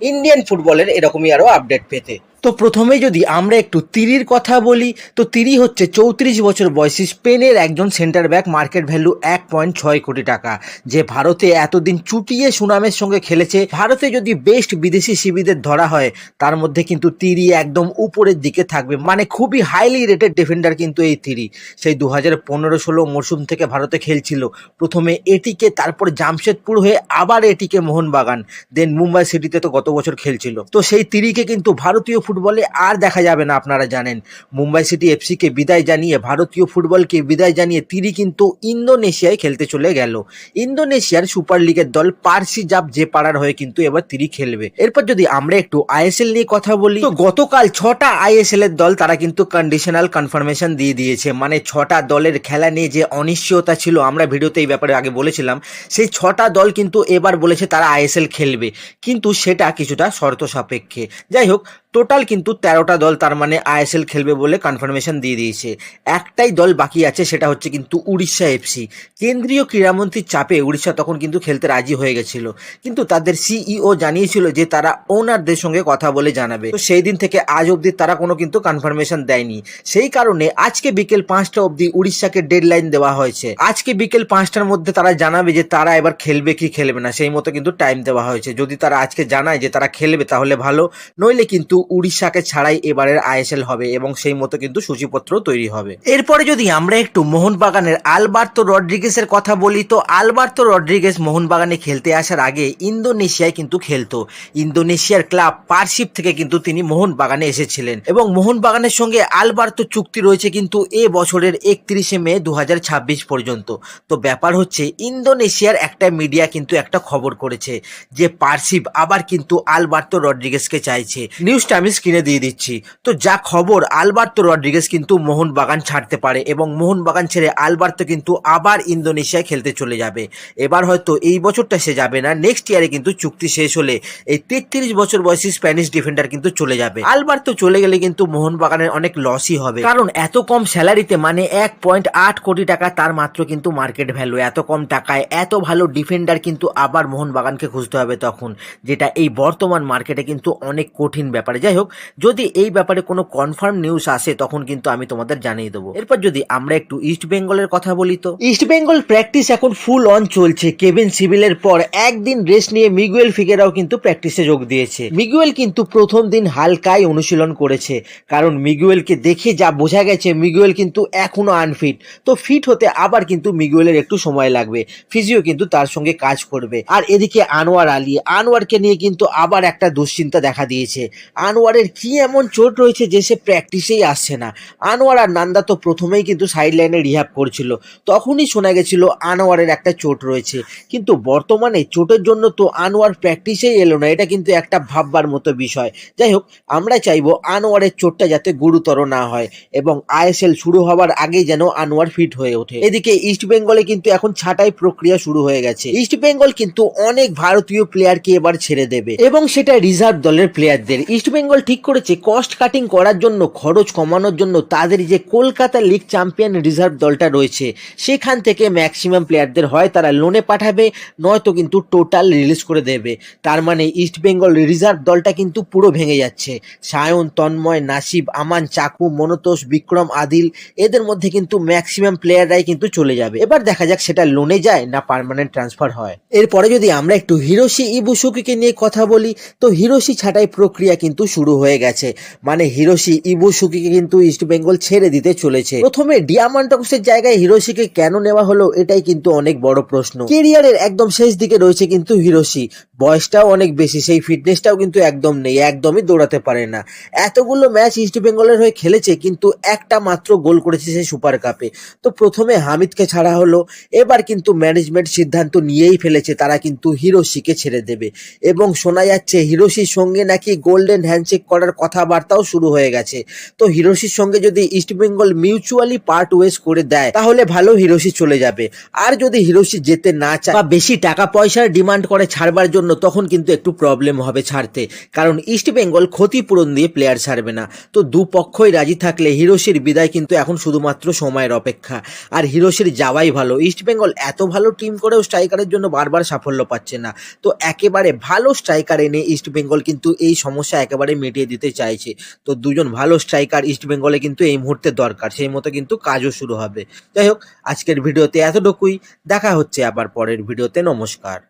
Indian ফুটবলের এরকমই আরও আপডেট পেতে। তো প্রথমে যদি আমরা একটু তিরির কথা বলি, তো তিরি হচ্ছে চৌত্রিশ বছর বয়সী স্পেনের একজন সেন্টার ব্যাক মার্কেট ভ্যালু এক পয়েন্ট ছয় কোটি টাকা, যে ভারতে এতদিন চুটিয়ে সুনামের সঙ্গে খেলেছে। ভারতে যদি বেস্ট বিদেশি শিবিদের ধরা হয়, তার মধ্যে কিন্তু তিরি একদম উপরের দিকে থাকবে। মানে খুবই হাইলি রেটেড ডিফেন্ডার কিন্তু এই তিরি। সেই দু হাজার পনেরো ষোলো মরশুম থেকে ভারতে খেলছিল। প্রথমে এটিকে, তারপর জামশেদপুর হয়ে আবার এটিকে মোহনবাগান দেন মুম্বাই সিটিতে তো গত বছর খেলছিল। তো সেই তিরিকে কিন্তু ভারতীয় ফুটবলে আর দেখা যাবে না, আপনারা জানেন। মুম্বাই সিটি এফসিকে বিদায় জানিয়ে, ভারতীয় ফুটবলকে বিদায় জানিয়ে তিরি কিন্তু ইন্দোনেশিয়ায় খেলতে চলে গেল। ইন্দোনেশিয়ার সুপার লিগের দল পার্সি জাপ যে পাড়ার হয়ে কিন্তু এবার তিরি খেলবে। এরপর যদি আমরা একটু আইএসএল নিয়ে কথা বলি, তো গতকাল ছটা আইএসএল এর দল তারা কিন্তু কন্ডিশনাল কনফার্মেশন দিয়ে দিয়েছে। মানে ছটা দলের খেলা নিয়ে যে অনিশ্চয়তা ছিল, আমরা ভিডিওতে এই ব্যাপারে আগে বলেছিলাম। সেই ছটা দল কিন্তু এবার বলেছে তারা আইএসএল খেলবে। কিন্তু সেটা কিছুটা শর্ত সাপেক্ষে যাই হোক টোটাল কিন্তু তেরোটা দল তার মানে আইএসএল খেলবে বলে কনফার্মেশন দিয়ে দিয়েছে। একটাই দল বাকি আছে, সেটা হচ্ছে কিন্তু উড়িষ্যা এফসি কেন্দ্রীয় ক্রীড়ামন্ত্রীর চাপে উড়িষ্যা তখন কিন্তু খেলতে রাজি হয়ে গেছিল। কিন্তু তাদের সিইও জানিয়েছিল যে তারা ওনারদের সঙ্গে কথা বলে জানাবে। তো সেই দিন থেকে আজ অবধি তারা কোনো কিন্তু কনফার্মেশন দেয়নি। সেই কারণে আজকে বিকেল পাঁচটা অবধি উড়িষ্যাকে ডেডলাইন দেওয়া হয়েছে। আজকে বিকেল পাঁচটার মধ্যে তারা জানাবে যে তারা এবার খেলবে কি খেলবে না, সেই মতো কিন্তু টাইম দেওয়া হয়েছে। যদি তারা আজকে জানায় যে তারা খেলবে তাহলে ভালো, নইলে কিন্তু উড়িষ্যাকে ছাড়াই এবারের আইএসএল হবে এবং সেই মতো কিন্তু সূচিপত্র তৈরি হবে। এরপরে যদি আমরা একটু মোহনবাগানের আলবার্তো রড্রিগেসের কথা বলি, তো আলবার্তো রড্রিগেস মোহনবাগানে খেলতে আসার আগে ইন্দোনেশিয়ায় কিন্তু খেলতো। ইন্দোনেশিয়ার ক্লাব পার্সিপ থেকে কিন্তু তিনি মোহনবাগানে এসেছিলেন এবং মোহনবাগানের সঙ্গে আলবার্তো চুক্তি রয়েছে কিন্তু এ বছরের একত্রিশে মে দু হাজার ছাব্বিশ পর্যন্ত। তো ব্যাপার হচ্ছে, ইন্দোনেশিয়ার একটা মিডিয়া কিন্তু একটা খবর করেছে যে পার্সিপ আবার কিন্তু আলবার্তো রড্রিগেসকে চাইছে। নিউজটা আমি স্ক্রিনে দিয়ে দিচ্ছি। তো যা খবর, আলবার্তো রড্রিগেস কিন্তু মোহনবাগান ছাড়তে পারে এবং মোহনবাগান ছেড়ে আলবার্তো কিন্তু আবার ইন্দোনেশিয়ায় খেলতে চলে যাবে। এবার হয়তো এই বছরটা সে যাবে না নেক্সট ইয়ারে কিন্তু চুক্তি শেষ হলে এই তেত্রিশ বছর বয়সী স্প্যানিশ ডিফেন্ডার কিন্তু চলে যাবে। আলবার্তো চলে গেলে কিন্তু মোহনবাগানের অনেক লসই হবে। কারণ এত কম স্যালারিতে মানে এক পয়েন্ট আট কোটি টাকা তার মাত্র কিন্তু মার্কেট ভ্যালু এত কম টাকায় এত ভালো ডিফেন্ডার কিন্তু আবার মোহনবাগানকে খুঁজতে হবে তখন, যেটা এই বর্তমান মার্কেটে কিন্তু অনেক কঠিন ব্যাপারে। যাই হোক, যদি এই ব্যাপারে কোনো কনফার্ম নিউজ আসে, তখন কিন্তু আমি তোমাদের জানিয়ে দেবো। এরপর যদি আমরা একটু ইস্ট বেঙ্গলের কথা বলি তো। ইস্ট বেঙ্গল প্র্যাকটিস এখন ফুল অন চলছে। কেভিন সিভিলের পর একদিন রেস্ট নিয়ে মিগুয়েল ফিগেরাও কিন্তু প্র্যাকটিসে যোগ দিয়েছে। মিগুয়েল কিন্তু প্রথম দিন হালকাই অনুশীলন করেছে। কারণ মিগুয়েলকে দেখে যা বোঝা গেছে মিগুয়েল কিন্তু এখনও আনফিট তো ফিট হতে আবার কিন্তু মিগুয়েলের একটু সময় লাগবে। ফিজিও কিন্তু তার সঙ্গে কাজ করবে। আর এদিকে আনোয়ার আলী, আনোয়ারকে নিয়ে কিন্তু আবার একটা দুশ্চিন্তা দেখা দিয়েছে। আনোয়ারের কি এমন চোট রয়েছে যে সে প্র্যাকটিসেই আসছে না? আনোয়ার আর নান্দা তো প্রথমেই কিন্তু সাইড লাইনে রিহাব করছিল। তখনই শোনা গেছিল আনোয়ারের একটা চোট রয়েছে। কিন্তু বর্তমানে চোটের জন্য তো আনোয়ার প্র্যাকটিসেই এলো না, এটা কিন্তু একটা ভাববার মতো বিষয়। যাই হোক, আমরা চাইব আনোয়ারের চোটটা যাতে গুরুতর না হয় এবং আইএসএল শুরু হওয়ার আগেই যেন আনোয়ার ফিট হয়ে ওঠে। এদিকে ইস্ট বেঙ্গলে কিন্তু এখন ছাঁটাই প্রক্রিয়া শুরু হয়ে গেছে। ইস্ট বেঙ্গল কিন্তু অনেক ভারতীয় প্লেয়ারকে এবার ছেড়ে দেবে এবং সেটা রিজার্ভ দলের প্লেয়ারদের ইস্ট বেঙ্গল ঠিক করেছে কস্ট কাটিং করার জন্য, খরচ কমানোর জন্য তাদের যে কলকাতা লিগ চ্যাম্পিয়ন রিজার্ভ দলটা রয়েছে, সেখান থেকে ম্যাক্সিমাম প্লেয়ারদের হয়, তারা লোনে পাঠাবে, নয়তো কিন্তু টোটাল রিলিজ করে দেবে। তার মানে ইস্ট বেঙ্গল রিজার্ভ দলটা কিন্তু পুরো ভেঙে যাচ্ছে। সায়ন, তন্ময়, নাসিব, আমান, চাকু, মনতোষ, বিক্রম, আদিল, এদের মধ্যে কিন্তু ম্যাক্সিমাম প্লেয়াররাই কিন্তু চলে যাবে। এবার দেখা যাক সেটা লোনে যায় না পার্মানেন্ট ট্রান্সফার হয়। এরপরে যদি আমরা একটু হিরোশি ইবুসুকিকে নিয়ে কথা বলি, তো হিরোশি ছাঁটাই প্রক্রিয়া কিন্তু শুরু হয়ে গেছে। মানে হিরোশি ইবুসুকিকে কিন্তু ইস্ট বেঙ্গল ছেড়ে দিতে চলেছে। প্রথমে ডিয়ামান্টক্সের জায়গায় হিরোশিকে কেন নেওয়া হলো, এটাই কিন্তু অনেক বড় প্রশ্ন। কেরিয়ারের একদম শেষ দিকে রয়েছে কিন্তু হিরোশি। বয়সটাও অনেক বেশি, সেই ফিটনেসটাও কিন্তু একদম নেই, একদমই দৌড়াতে পারে না। এতগুলো ম্যাচ ইস্ট বেঙ্গলের হয়ে খেলেছে, কিন্তু একটা মাত্র গোল করেছে সেই সুপার কাপে তো প্রথমে হামিদকে ছাড়া হলো, এবার কিন্তু ম্যানেজমেন্ট সিদ্ধান্ত নিয়েই ফেলেছে, তারা কিন্তু হিরোশিকে ছেড়ে দেবে। এবং শোনা যাচ্ছে হিরোশির সঙ্গে নাকি গোল্ডেন হ্যান্ডশেক করার কথাবার্তাও শুরু হয়ে গেছে। তো হিরোশির সঙ্গে যদি ইস্টবেঙ্গল মিউচুয়ালি পার্ট ওয়েজ করে দেয়, তাহলে ভালো হিরোশি চলে যাবে। আর যদি হিরোশি যেতে না চায় বা বেশি টাকা পয়সার ডিমান্ড করে ছাড়বার জন্য, তখন কিন্তু একটু প্রবলেম হবে ছাড়তে। কারণ ইস্টবেঙ্গল ক্ষতিপূরণ দিয়ে প্লেয়ার ছাড়বে না। তো দুপক্ষই রাজি থাকলে হিরোশির বিদায় কিন্তু এখন শুধুমাত্র সময়ের অপেক্ষা। আর হিরোশির যাওয়াই ভালো। ইস্টবেঙ্গল এত ভালো টিম করেও স্ট্রাইকারের জন্য বারবার সাফল্য পাচ্ছে না। তো একেবারে ভালো স্ট্রাইকার এনে ইস্টবেঙ্গল কিন্তু এই সমস্যা একেবারে মিটিয়ে দিতে চাইছে। তো দুজন ভালো স্ট্রাইকার ইস্টবেঙ্গলে কিন্তু এই মুহূর্তে দরকার, সেই মতো কিন্তু কাজও শুরু হবে। যাই হোক, আজকের ভিডিওতে এতটুকুই। দেখা হচ্ছে আবার পরের ভিডিওতে। নমস্কার।